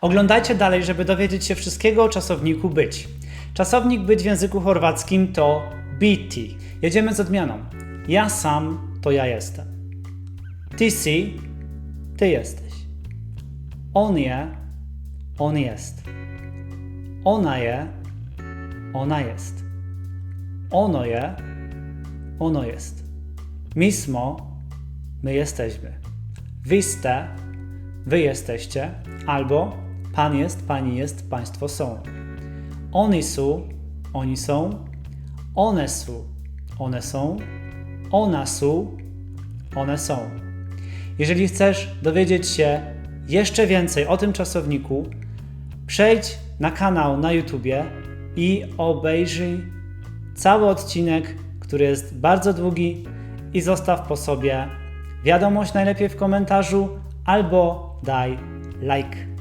Oglądajcie dalej, żeby dowiedzieć się wszystkiego o czasowniku być. Czasownik być w języku chorwackim to biti. Jedziemy z odmianą. Ja sam to ja jestem. Ty si, ty jesteś. On je, on jest. Ona je, ona jest. Ono je, ono jest. Mi smo, my jesteśmy. Wy ste, wy jesteście, albo pan jest, pani jest, państwo są. Oni są, oni są. One są, one są. Ona są, one są. Jeżeli chcesz dowiedzieć się jeszcze więcej o tym czasowniku, przejdź na kanał na YouTubie i obejrzyj cały odcinek, który jest bardzo długi i zostaw po sobie wiadomość najlepiej w komentarzu albo daj like.